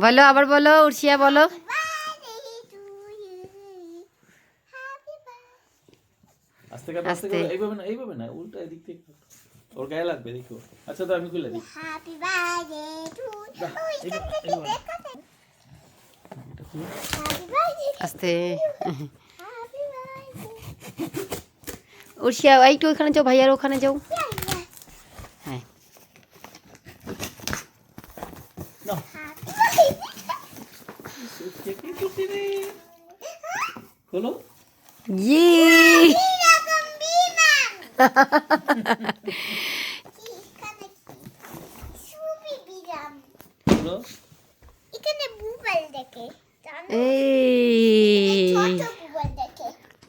বলো আবার বলো উর্ষিয়া বলো। আস্তে আস্তে আস্তে। এইভাবে না এইভাবে না উল্টা এদিক থেকে ওর গায়ে লাগবে দেখো। আচ্ছা তো আমি খুলে দিই. আস্তে। উর্ষিয়া একটু ওখানে যাও ভাইয়ার ওখানে যাও. হ্যাঁ।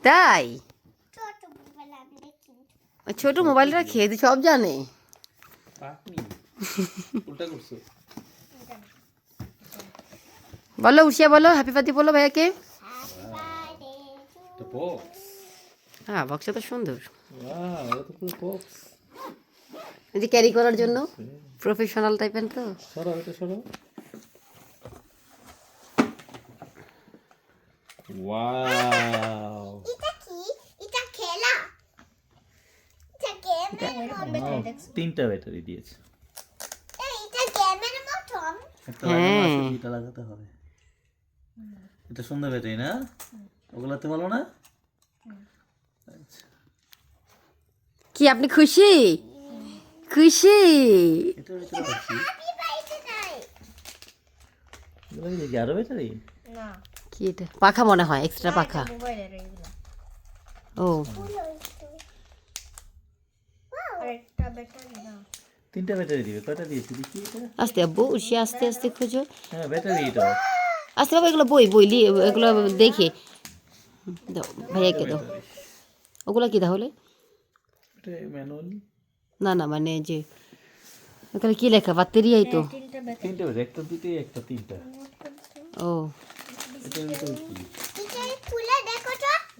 তাই? ছোট মোবাইলটা খেয়ে সব জানে। উল্টা করছ। বলো উর্ষিয়া বলো হ্যাপি বার্থডে বলো ভাইয়াকে। হ্যাপি বার্থডে বক্স হ্যাঁ বক্সটা তো সুন্দর। যে ক্যারি করার জন্য। প্রফেশনাল টাইপের তো। সরাও এটা সরাও ওয়াও এটা কি এটা খেলা এটা গেমের মতন? তিনটা ব্যাটারি দিয়েছে হ্যাঁ। লাগাতে হবে। এটা সুন্দর ব্যাটারি না? ওগুলাতে বলো না? কি আপনি খুশি? খুশি? আরও ব্যাটারি কি এটা? পাখা মনে হয় এক্সট্রা পাখা। ও। তিনটা ব্যাটারি দিবে কয়টা দিয়েছে? দেখি আস্তে আব্বু উর্ষিয়া আস্তে আস্তে খুঁজো। হ্যাঁ ব্যাটারি এটা আস্তে বাবা এগুলো বই বই এগুলো দেখে। দাও ভাইয়াকে দাও। ওগুলো কি তাহলে? না না মানে যে এখানে কি লেখা? ব্যাটারিয়াই তো। তিনটা তিনটা একটা দুটোই একটা তিনটা। ও।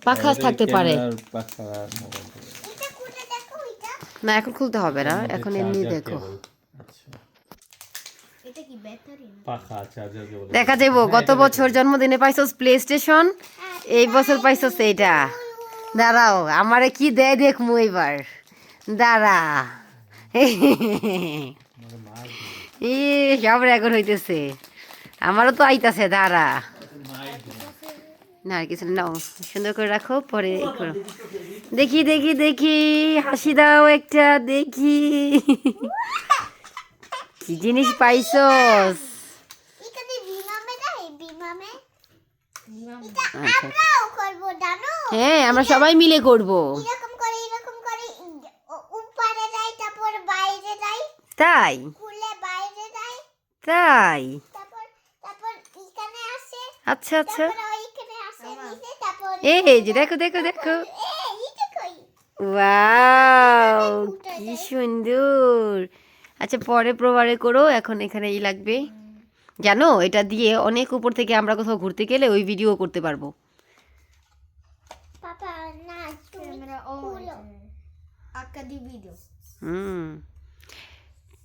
পাখা থাকতে পারে। না এখন খুলতে হবে না। এখন এমনি দেখো আচ্ছা এটা কি ব্যাটারি পাখা চার্জার কেবল দেখা যাব গত বছর জন্মদিনে পাইছস প্লে স্টেশন এই বছর পাইছস এইটা। দাঁড়াও আমারে কি দেয় দেখমু এবার দাঁড়া। ই সব রেকর্ড হইতেছে। আমারও তো আইতাছে দাঁড়া। না আর কিছু নাও সুন্দর করে রাখো পরে করো। দেখি দেখি দেখি হাসি দাও একটা দেখি। কি জিনিস পাইছস? আচ্ছা। হ্যাঁ আমরা সবাই মিলে করব। এরকম করে এরকম করে ই- ও- উপরে যায় তারপর বাইরে যায় তাই? তাই? তারপর তারপর এখানে আসে আচ্ছা আচ্ছা। তারপর ওইখানে আসে নিচে তারপর এই যে দেখো দেখো দেখো। ওয়াও কি সুন্দর। আচ্ছা পরে প্রবারে করো এখন এখানে এই লাগবে। জানো এটা দিয়ে অনেক উপর থেকে আমরা কোথাও ঘুরতে গেলে ওই ভিডিও করতে পারব। হুম।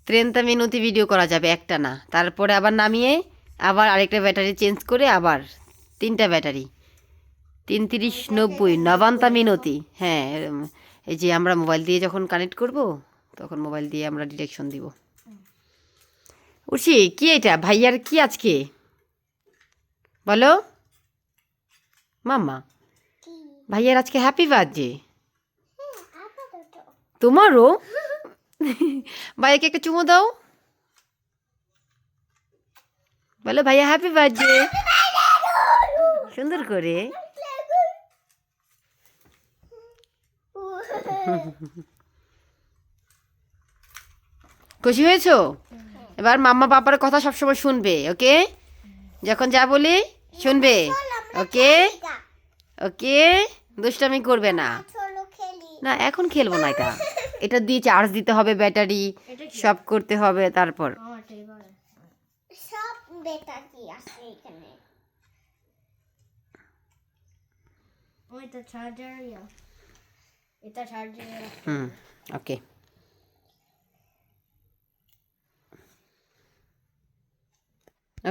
ট্রেনটা মেনুতে ভিডিও করা যাবে একটা না। তারপরে আবার নামিয়ে আবার আরেকটা ব্যাটারি চেঞ্জ করে আবার তিনটা ব্যাটারি তিন তিরিশ নব্বই নবান্তা মিনতি। হ্যাঁ এই যে আমরা মোবাইল দিয়ে যখন কানেক্ট করব তখন মোবাইল দিয়ে আমরা ডিরেকশন দিব উঠি কি এটা ভাইয়ার কি আজকে বলো মাম্মা ভাইয়ার আজকে হ্যাপি বার্থডে হ্যাঁ তোমারও ভাইয়াকে একটা চুমো দাও বলো ভাইয়া হ্যাপি বার্থডে সুন্দর করে খুশি হয়েছো? এবার মাম্মা বাবার কথা সবসময় শুনবে ওকে? যখন যা বলি শুনবে ওকে? ওকে? দুষ্টামি করবে না। না এখন খেলব না এটা। এটা দিয়ে চার্জ দিতে হবে ব্যাটারি সব করতে হবে তারপর। সব ব্যাটারি আছে এখানে। ওইটা চার্জার এটা চার্জার হুম ওকে।